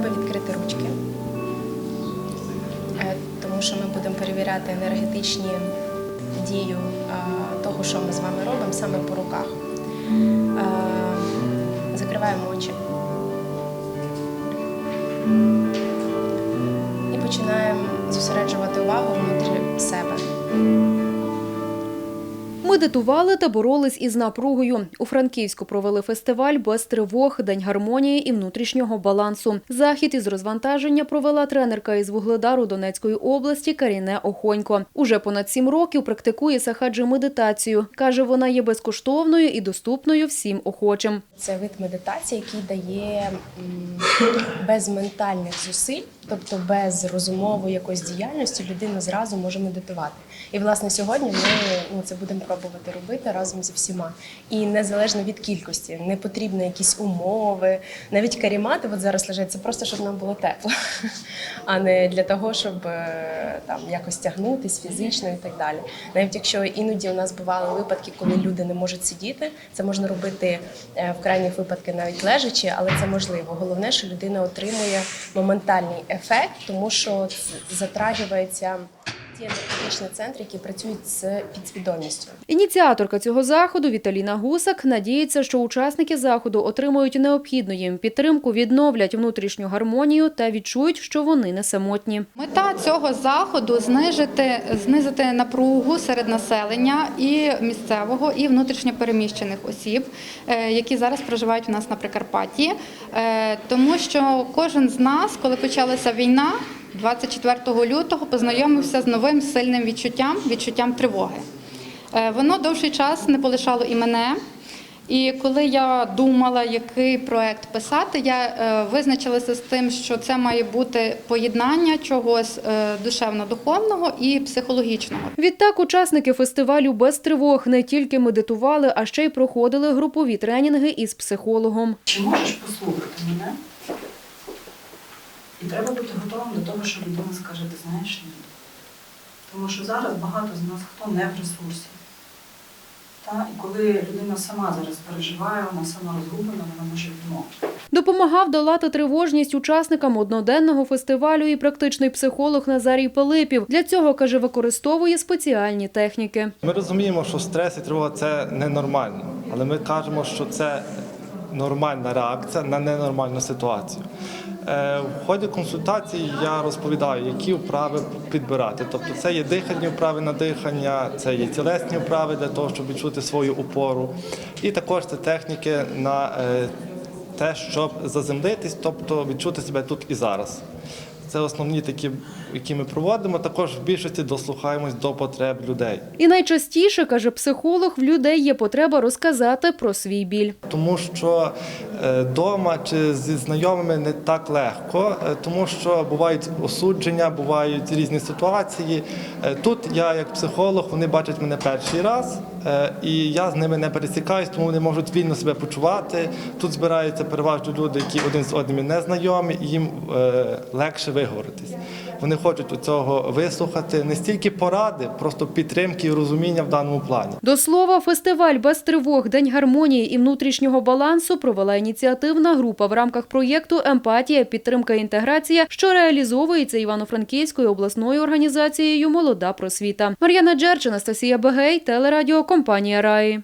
треба відкрити ручки, Е, тому що ми будемо перевіряти енергетичні дію е, того, що ми з вами робимо, саме по руках. Е, Закриваємо очі. І починаємо зосереджувати увагу внутрі себе. Медитували та боролись із напругою. У Франківську провели фестиваль без тривог, день гармонії і внутрішнього балансу. Захід із розвантаження провела тренерка із Вугледару Донецької області Каріне Охонько. Уже понад сім років практикує сахаджі медитацію. Каже, вона є безкоштовною і доступною всім охочим. Це вид медитації, який дає без ментальних зусиль, тобто без розумової якоїсь діяльності, людина зразу може медитувати. І власне сьогодні ми ну, це будемо пробувати робити разом зі всіма. І незалежно від кількості, не потрібні якісь умови. Навіть карімати, от зараз лежать, це просто щоб нам було тепло, а не для того, щоб е, там якось тягнутись фізично і так далі. Навіть якщо іноді у нас бували випадки, коли люди не можуть сидіти, це можна робити е, в крайніх випадках навіть лежачи, але це можливо. Головне, що людина отримує моментальний ефект, тому що затрагивається ті енергетичні центри, які працюють з підсвідомістю. Ініціаторка цього заходу Віталіна Гусак надіється, що учасники заходу отримують необхідну їм підтримку, відновлять внутрішню гармонію та відчують, що вони не самотні. Мета цього заходу знижити, знизити напругу серед населення і місцевого, і внутрішньопереміщених осіб, е, які зараз проживають у нас на Прикарпатті. Е, Тому що кожен з нас, коли почалася війна, 24 лютого познайомився з новим сильним відчуттям, відчуттям тривоги. Е, Воно довший час не полишало і мене. І коли я думала, який проект писати, я е, визначилася з тим, що це має бути поєднання чогось е, душевно-духовного і психологічного. Відтак, учасники фестивалю без тривог не тільки медитували, а ще й проходили групові тренінги із психологом. Чи можеш послухати мене? І треба бути готовим до того, що людина скаже, ти знаєш ні. Тому що зараз багато з нас хто не в ресурсі. Та? І коли людина сама зараз переживає, вона сама розгублена, вона може відмовити. Допомагав долати тривожність учасникам одноденного фестивалю і практичний психолог Назарій Пилипів. Для цього, каже, використовує спеціальні техніки. Ми розуміємо, що стрес і тривога це ненормально, але ми кажемо, що це нормальна реакція на ненормальну ситуацію. Е, В ході консультації я розповідаю, які вправи підбирати. Тобто це є дихальні вправи на дихання, це є тілесні вправи для того, щоб відчути свою опору. І також це техніки на е, те, щоб заземлитись, тобто відчути себе тут і зараз. Це основні такі, які ми проводимо. Також в більшості дослухаємось до потреб людей. І найчастіше, каже психолог, в людей є потреба розказати про свій біль. Тому що вдома чи зі знайомими не так легко, е, тому що бувають осудження, бувають різні ситуації. Е, Тут я, як психолог, вони бачать мене перший раз, е, і я з ними не пересікаюсь, тому вони можуть вільно себе почувати. Тут збираються переважно люди, які один з одним не знайомі, і їм е, легше виговоритись. Вони хочуть у цього вислухати не стільки поради, просто підтримки і розуміння в даному плані. До слова, фестиваль без тривог, день гармонії і внутрішнього балансу провела ініціативна група в рамках проєкту Емпатія, підтримка і інтеграція, що реалізовується Івано-Франківською обласною організацією Молода просвіта. Мар'яна Джерч, Анастасія Бегей, телерадіо компанія Раї.